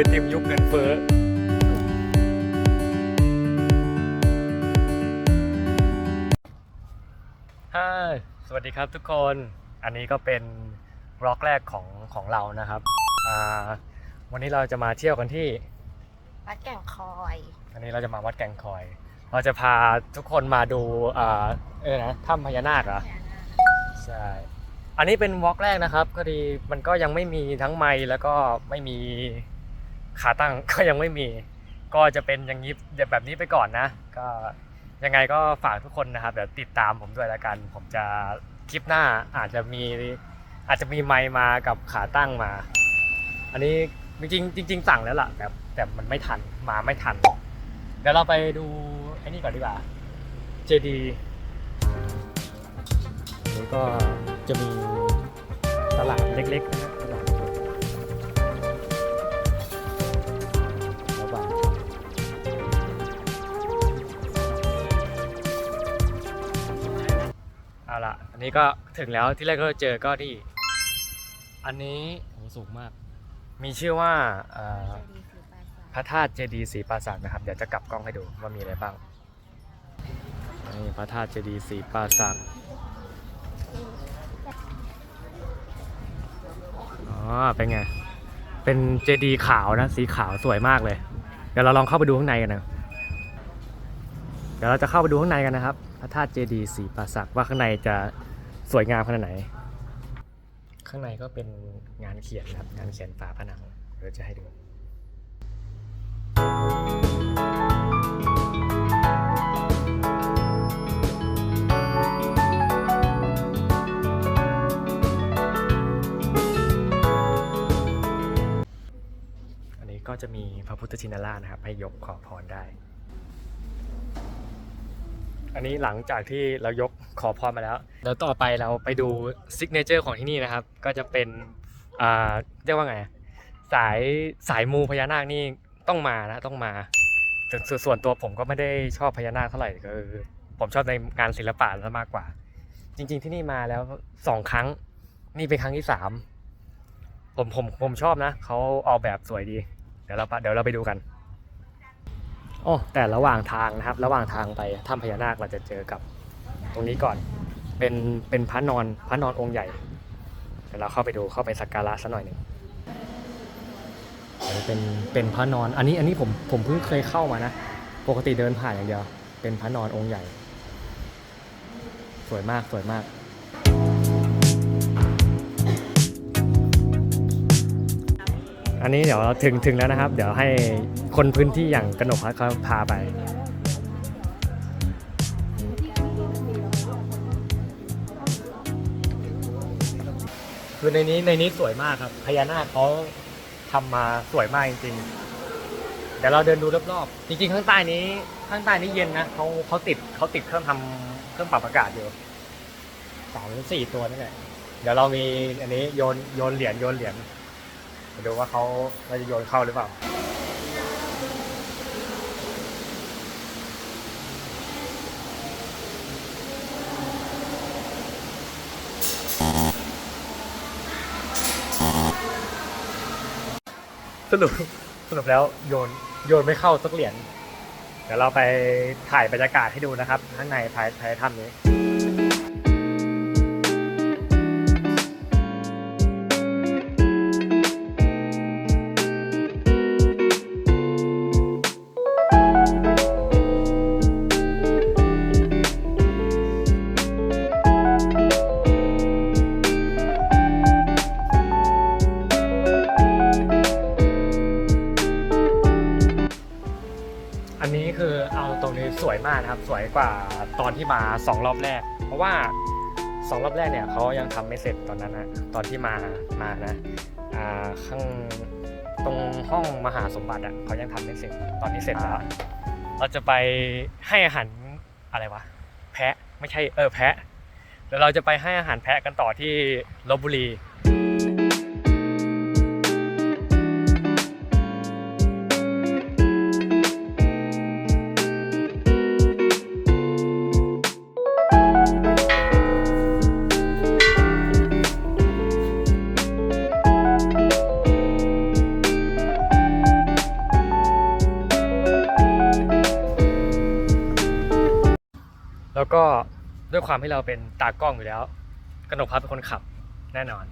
ไอติมยุคเงินเฟ้อฮ่าสวัสดีครับทุกคน อันนี้ก็เป็นบล็อกแรกของของเรานะครับอ่าวันนี้เราจะมาเที่ยวกันที่ วัดแก่งคอย อันนี้เราจะมาวัดแกงคอย เราจะพาทุกคนมาดูอ่าเออนะถ้ำพญานาคเหรอ ใช่ อันนี้เป็นวอล์กแรกนะครับ ก็ดีมันก็ยังไม่มีทั้งไมค์แล้วก็ไม่มี ขาตั้งก็ยังไม่มี ก็จะเป็นอย่างนี้แบบนี้ไปก่อนนะ ก็ยังไงก็ฝากทุกคนนะครับเดี๋ยวติดตามผมด้วยล้วกัน ผมจะคลิปหน้าอาจจะมีอาจจะมีไมค์มากับขาตั้งมา อันนี้จริงจริงสั่งแล้วล่ะแต่แต่มันไม่ทันมาไม่ทัน เดี๋ยวเราไปดูไอ้นี่ก่อนดีกว่า JD นี่ก็จะมีตลาดเล็กๆนะ นนี้ก็ถึงแล้วที่แรกก็เจอก็ที่ อันนี้โหสูงมาก มีชื่อว่าเอ่อพระธาตุเจดีย์ศรีปราสาทนะครับ เดี๋ยวจะกลับกล้องให้ดูว่ามีอะไรบ้างนี่พระธาตุเจดีย์ศรีปราสาทอ๋อเป็นไง เป็นเจดีย์ขาวนะ สีขาวสวยมากเลย เดี๋ยวเราลองเข้าไปดูข้างในกันนะเดี๋ยวเราจะเข้าไปดูข้างในกันนะครับ พระธาตุเจดีย์ศรีปราสาทว่าข้างในจะ สวยงามขนาดไหน ข้างในก็เป็นงานเขียนครับ งานเขียนฝาผนังเดี๋ยวจะให้ดูอันนี้ก็จะมีพระพุทธชินราชนะครับ ให้ยกขอพรได้ อันนี้หลังจากที่เรายกขอพรมาแล้วเดี๋ยวต่อไปเราไปดูซิกเนเจอร์ของที่นี่นะครับ ก็จะเป็นอ่าเรียกว่าไง สายสายมูพญานาคนี่ต้องมานะต้องมาส่วนส่วนตัวผมก็ไม่ได้ชอบพญานาคเท่าไหร่ก็คือผมชอบในงานศิลปะซะมากกว่า จริง ๆ ที่นี่มาแล้วสองครั้ง นี่เป็นครั้งที่สามผมผมผมชอบนะเขาออกแบบสวยดี เดี๋ยวเราไปเดี๋ยวเราไปดูกัน โอ้แต่ระหว่างทางนะครับ ระหว่างทางไปถ้ำพญานาคเราจะเจอกับตรงนี้ก่อน เป็นเป็นพระนอนพระนอนองค์ใหญ่เดี๋ยวเราเข้าไปดูเข้าไปสักการะสักหน่อยหนึ่งเป็นเป็นพระนอนอันนี้อันนี้ผมผมเพิ่งเคยเข้ามานะ ปกติเดินผ่านอย่างเดียว เป็นพระนอนองค์ใหญ่ สวยมากสวยมาก อันนี้เดี๋ยวเราถึงถึงแล้วนะครับ เดี๋ยวให้คนพื้นที่อย่างกนกพัฒน์เขาพาไป คือในนี้ในนี้สวยมากครับพญานาคเขาทำมาสวยมากจริงๆเดี๋ยวเราเดินดูรอบๆจริงๆ ข้างใต้นี้ข้างใต้นี้เย็นนะเขาเขาติดเขาติดเครื่องทำเครื่องปรับอากาศอยู่สามหรือสี่ตัวนี่แหละเดี๋ยวเรามีอันนี้โยนโยนเหรียญโยนเหรียญ มาดูว่าเขาเราจะโยนเข้าหรือเปล่าสรุปสรุปแล้วโยนโยนไม่เข้าสักเหรียญเดี๋ยวเราไปถ่ายบรรยากาศให้ดูนะครับ ข้างในภายภายถ้ำนี้ กว่าตอนที่มาสองรอบแรก เพราะว่าสองรอบแรกเนี่ยเขายังทำไม่เสร็จตอนนั้นนะตอนที่มามานะอ่าข้างตรงห้องมหาสมบัติอะเขายังทำไม่เสร็จตอนนี้เสร็จแล้ว เราจะไปให้อาหารอะไรวะแพะไม่ใช่เออแพะเดี๋ยวเราจะไปให้อาหารแพะกันต่อที่ลบบุรี แล้วก็ด้วยความที่เราเป็นตากล้องอยู่แล้วกนกพัฒน์เป็นคนขับแน่นอน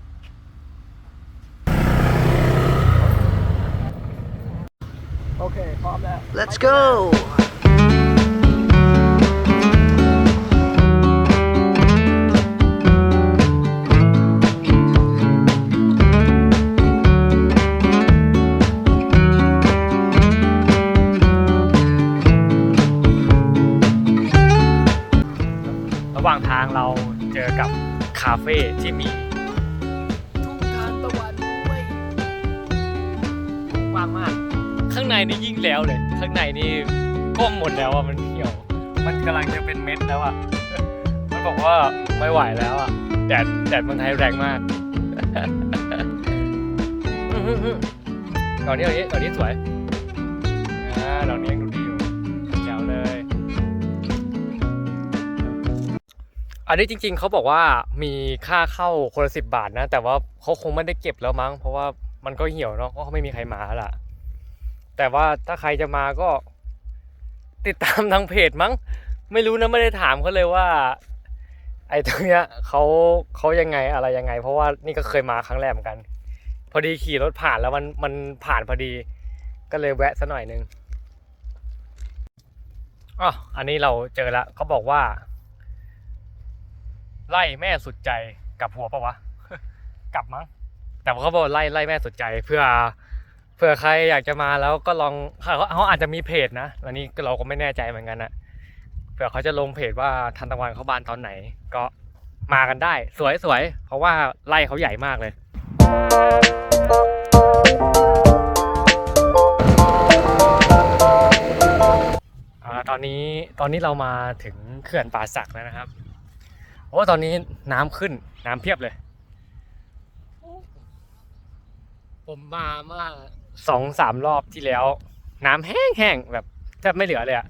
โอเค พร้อมแล้ว Let's go! ว่างทางเราเจอกับคาเฟ่ที่มีทุ่งทานตะวันด้วยกว้างมาก ข้างในนี่ยิ่งแล้วเลย ข้างในนี่ก้มหมดแล้วอะมันเหี่ยว มันกำลังจะเป็นเม็ดแล้วอะ มันบอกว่าไม่ไหวแล้วอะ แดดแดดเมืองไทยแรงมากตอนนี้ตอนนี้ตอนนี้สวยอ่าตอนนี้ อันนี้จริงๆเขาบอกว่ามีค่าเข้าคนละสิบบาทนะ แต่ว่าเขาคงไม่ได้เก็บแล้วมั้ง เพราะว่ามันก็เหี่ยวเนาะเพราะไม่มีใครมาล่ะ แต่ว่าถ้าใครจะมาก็ ติดตามทางเพจมั้ง ไม่รู้นะไม่ได้ถามเขาเลยว่า ไอ้ตรงเนี้ยเขาเขายังไงอะไรยังไง เพราะว่านี่ก็เคยมาครั้งแรกเหมือนกัน พอดีขี่รถผ่านแล้วมันมันผ่านพอดี ก็เลยแวะซะหน่อยนึงอ๋ออันนี้เราเจอล้วเขาบอกว่า ไล่แม่สุดใจกลับหัวปะวะ กลับมั้งแต่เขาบอกไล่ไล่แม่สุดใจเพื่อเพื่อใครอยากจะมาแล้วก็ลองเขาเขาอาจจะมีเพจนะอันนี้เราก็ไม่แน่ใจเหมือนกันนะเผื่อเขาจะลงเพจว่าทันตะวันเขาบานตอนไหน ก็มากันได้ สวยสวยเพราะว่าไล่เขาใหญ่มากเลยตอนนี้ตอนนี้เรามาถึงเขื่อนป่าสักแล้วนะครับ โอ้ตอนนี้น้ำขึ้นน้ำเพียบเลย ผมมาเมื่อสองสามรอบที่แล้ว น้ำแห้งๆแบบแทบไม่เหลือเลยอะ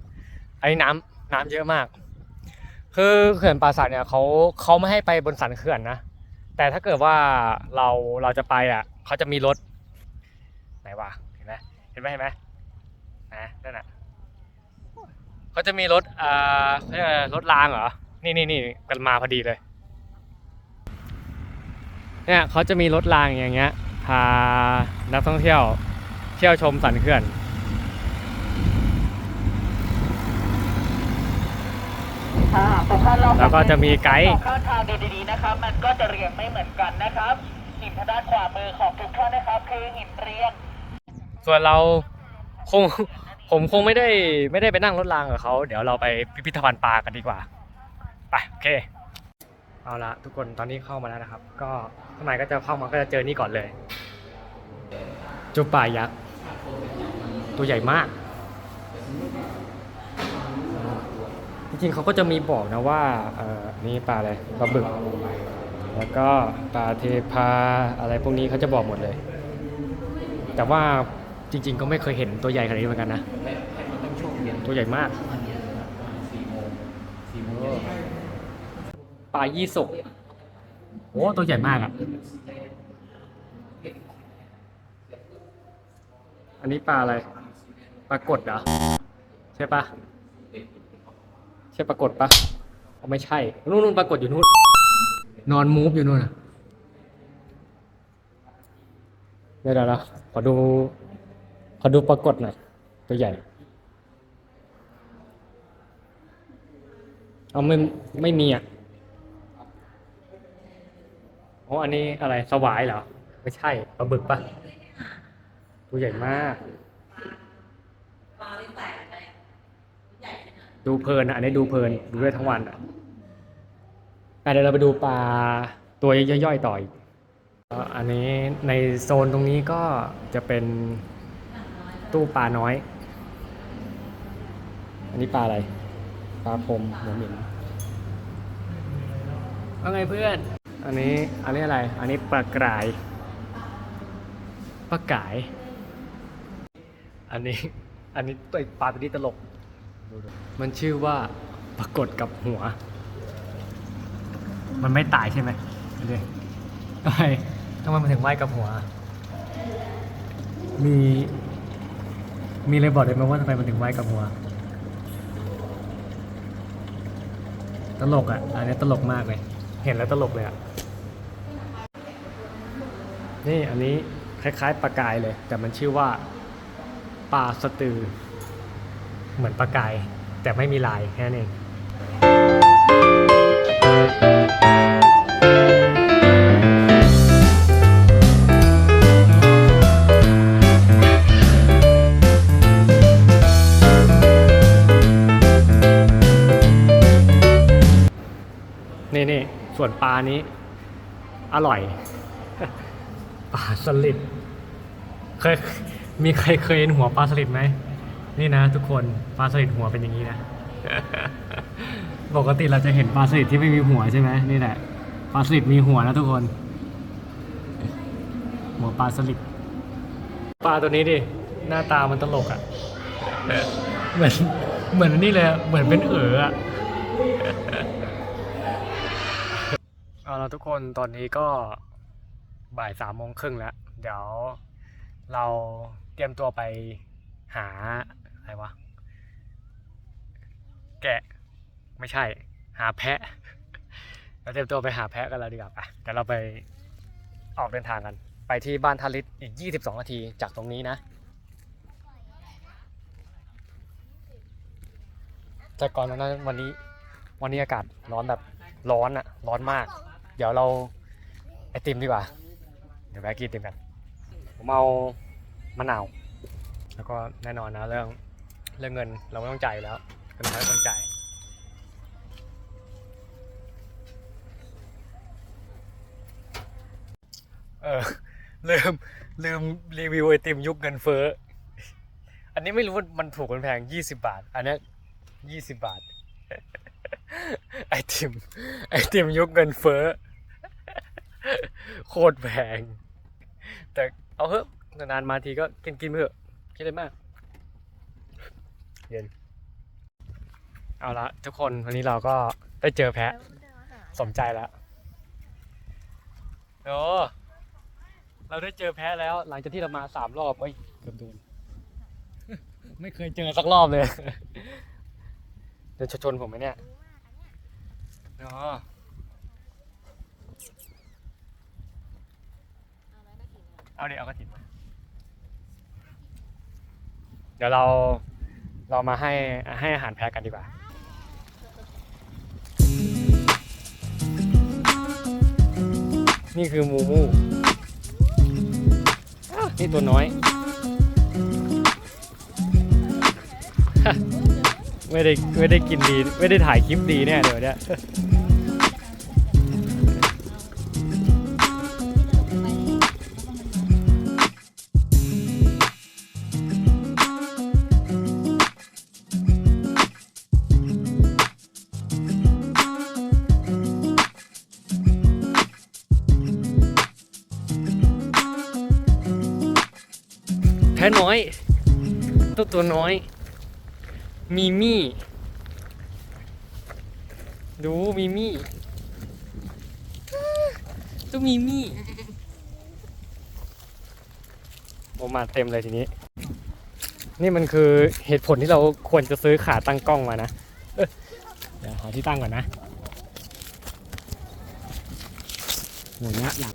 อันนี้น้ำน้ำเยอะมาก คือเขื่อนป่าสักเนี่ยเขาเขาไม่ให้ไปบนสันเขื่อนนะ แต่ถ้าเกิดว่าเราเราจะไปอะเขาจะมีรถไหนวะเห็นไหมเห็นไหมเห็นไหมนะนั่นน่ะเขาจะมีรถอ่าเขาเรียกอะไรรถรางเหรอ นี่นี่นี่กันมาพอดีเลย เนี่ยเขาจะมีรถรางอย่างเงี้ยพานักท่องเที่ยวเที่ยวชมสันเขื่อนแล้วก็จะมีไกด์ข้างทางดูดีๆนะครับ มันก็จะเรียงไม่เหมือนกันนะครับหินทางด้านขวามือของทุกท่านนะครับคือหินเรียง ส่วนเราคงผมคงไม่ได้ไม่ได้ไปนั่งรถรางกับเขาเดี๋ยวเราไปพิพิธภัณฑ์ปลากันดีกว่า ไปโอเค เอาละทุกคนตอนนี้เข้ามาแล้วนะครับ ก็ข้างในก็จะเข้ามาก็จะเจอนี่ก่อนเลยจุปลายักษ์ตัวใหญ่มาก จริงๆเขาก็จะมีบอกนะว่าเออนี่ปลาอะไรปลาบึก แล้วก็ปลาเทพาอะไรพวกนี้เขาจะบอกหมดเลย แต่ว่าจริง ๆ ก็ไม่เคยเห็นตัวใหญ่ขนาดนี้เหมือนกันนะ ตัวใหญ่มาก ปลายี่สกโอ้ตัวใหญ่มากอะ อันนี้ปลาอะไร ปลากดเหรอ ใช่ปะใช่ปลากดปะอ๋อไม่ใช่ นู่นนู่นปลากดอยู่นู่น นอนมูฟอยู่นู่นอะเดี๋ยวเดี๋ยวเดี๋ยวขอดู ขอดูปรากฏหน่อย ตัวใหญ่ เอาไม่ไม่มีอะ อ๋ออันนี้อะไรสวายเหรอ ไม่ใช่ปลาบึกปะตัวใหญ่มาก ดูเพลินอะอันนี้ดูเพลินดูได้ทั้งวันอะอะเดี๋ยวเราไปดูปลาตัวย่อยๆต่ออีกก็อันนี้ในโซนตรงนี้ก็จะเป็นตู้ปลาน้อย อันนี้ปลาอะไร ปลาพรมหมูหมินว่าไงเพื่อน อันนี้อันนี้อะไร อันนี้ปลากรายปลากาย อันนี้อันนี้ตัวปลาตัวนี้ตลก มันชื่อว่าปรากฏกับหัว มันไม่ตายใช่ไหมดูดิทำไมทำไมมันถึงไหว้กับหัว มี มีเลยบอกได้ไหมว่าทำไมมันถึงไหว้กับหัว ตลกอะ อันนี้ตลกมากเลย เห็นแล้วตลกเลยอะ นี่อันนี้คล้ายๆปลากายเลย แต่มันชื่อว่าปลาสตือ เหมือนปลากาย แต่ไม่มีลายแค่นั้นเองนี่นี่ส่วนปลานี้อร่อย สลิดเคยมีใครเคยเห็นหัวปลาสลิดไหมนี่นะ ทุกคนปลาสลิดหัวเป็นอย่างนี้นะปกติเราจะเห็นปลาสลิดที่ไม่มีหัวใช่ไหมนี่แหละปลาสลิดมีหัวนะทุกคน หัวปลาสลิดปลาตัวนี้ดิหน้าตามันตลกอะ่ะเหมือนเหมือนนี่เลยอะเหมือนเป็นเอ๋ออะเอาละทุกคนตอนนี้ก็ บ่ายสามโมงครึ่งแล้ว เดี๋ยวเราเตรียมตัวไปหาอะไรวะ แกะไม่ใช่ หาแพะ เราเตรียมตัวไปหาแพะกันแล้วดีกว่าไปเดี๋ยวเราไปออกเดินทางกัน ไปที่บ้านทาริศอีก 22 นาทีจากตรงนี้นะ แต่ก่อนวันนั้นวันนี้วันนี้อากาศร้อนแบบร้อนอะร้อนมาก เดี๋ยวเราไอติมดีกว่า เดี๋ยวแวะกินไอติมกัน ผมเอามะนาว แล้วก็แน่นอนนะเรื่องเรื่องเงินเราไม่ต้องจ่ายอยู่แล้วก็ไม่ต้องจ่ายเออลืมลืมรีวิวไอติมยุคเงินเฟ้อ อันนี้ไม่รู้ว่ามันถูกมันแพง20บาท อันเนี้ยี่สิบบาท ไอติมไอติมยุคเงินเฟ้อ โคตรแพง แต่เอาเถอะนานๆมาทีก็กินกินไปเถอะคิดอะไรมากเย็นเอาละทุกคนวันนี้เราก็ได้เจอแพะ สมใจแล้วโอ้เราได้เจอแพ้แล้ว หลังจากที่เรามาสามรอบเอ้ยเกือบโดนไม่เคยเจอสักรอบเลยเดี๋ยวจะชนผมไหมเนี่ยอ๋อ เอาเดี๋ยวเอากระถิ่นมา เดี๋ยวเราเรามาให้ให้อาหารแพะกันดีกว่า นี่คือมูมูนี่ตัวน้อย ไม่ได้ไม่ได้กินดี ไม่ได้ถ่ายคลิปดีเนี่ยเดี๋ยวเนี้ย แพ้น้อยตัวตัวน้อย มีมี่ ดูมีมี่ตัวมีมี่โอมาเต็มเลยทีนี้ นี่มันคือเหตุผลที่เราควรจะซื้อขาตั้งกล้องมานะเดี๋ยวหาที่ตั้งก่อนนะหเนี้ยหลัก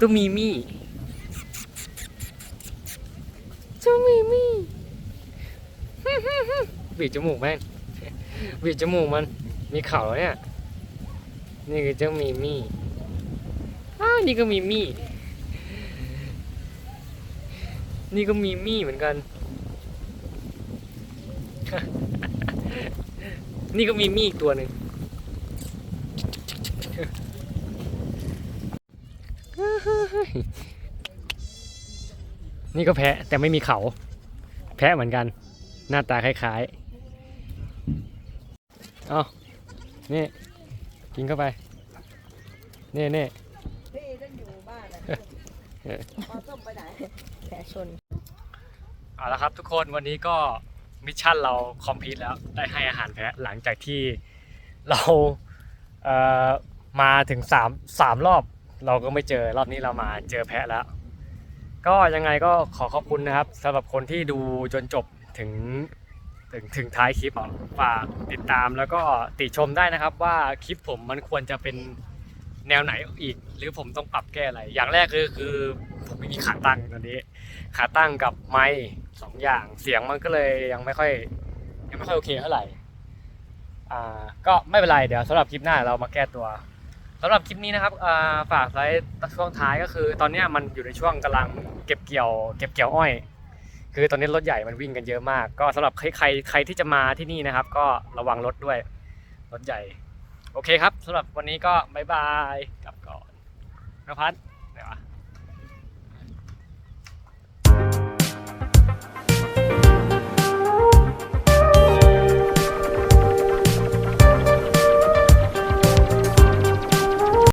ตัวมีมี่เจ้ามีมี่บีบจมูกแม่งบีบจมูกมัน มีเข่าแล้วเนี่ย นี่คือเจ้ามีมี่อ้าวนี่ก็มีมี่ นี่ก็มีมี่เหมือนกัน นี่ก็มีมี่อีกตัวหนึ่งฮ่าฮ่า นี่ก็แพะแต่ไม่มีเขา แพะเหมือนกัน หน้าตาคล้ายๆ เอานี่ กินเข้าไป นี่นี่พี่ต้องอยู่บ้านอะเออพอส้มไปไหนแผลชน เอาละครับทุกคนวันนี้ก็มิชชั่นเราคอมพลีทแล้วได้ให้อาหารแพะหลังจากที่เราเอ่อมาถึงสามสามรอบ เราก็ไม่เจอรอบนี้เรามาเจอแพะแล้ว ก็ยังไงก็ขอขอบคุณนะครับสำหรับคนที่ดูจนจบถึงถึงถึงท้ายคลิปฝากติดตามแล้วก็ติชมได้นะครับว่าคลิปผมมันควรจะเป็นแนวไหนอีก หรือผมต้องปรับแก้อะไร อย่างแรกคือคือผมไม่มีขาตั้งตอนนี้ ขาตั้งกับไม้สองอย่างเสียงมันก็เลยยังไม่ค่อยยังไม่ค่อยโอเคเท่าไหร่อ่าก็ไม่เป็นไรเดี๋ยวสำหรับคลิปหน้าเรามาแก้ตัว สำหรับคลิปนี้นะครับฝากไว้ช่วงท้ายก็คือ ตอนนี้มันอยู่ในช่วงกำลังเก็บเกี่ยว เก็บเกี่ยวอ้อย คือตอนนี้รถใหญ่มันวิ่งกันเยอะมาก ก็สำหรับใครใครใครที่จะมาที่นี่นะครับ ก็ระวังรถด้วยรถใหญ่ โอเคครับสำหรับวันนี้ก็บายบายกลับก่อนนภัสไหนวะ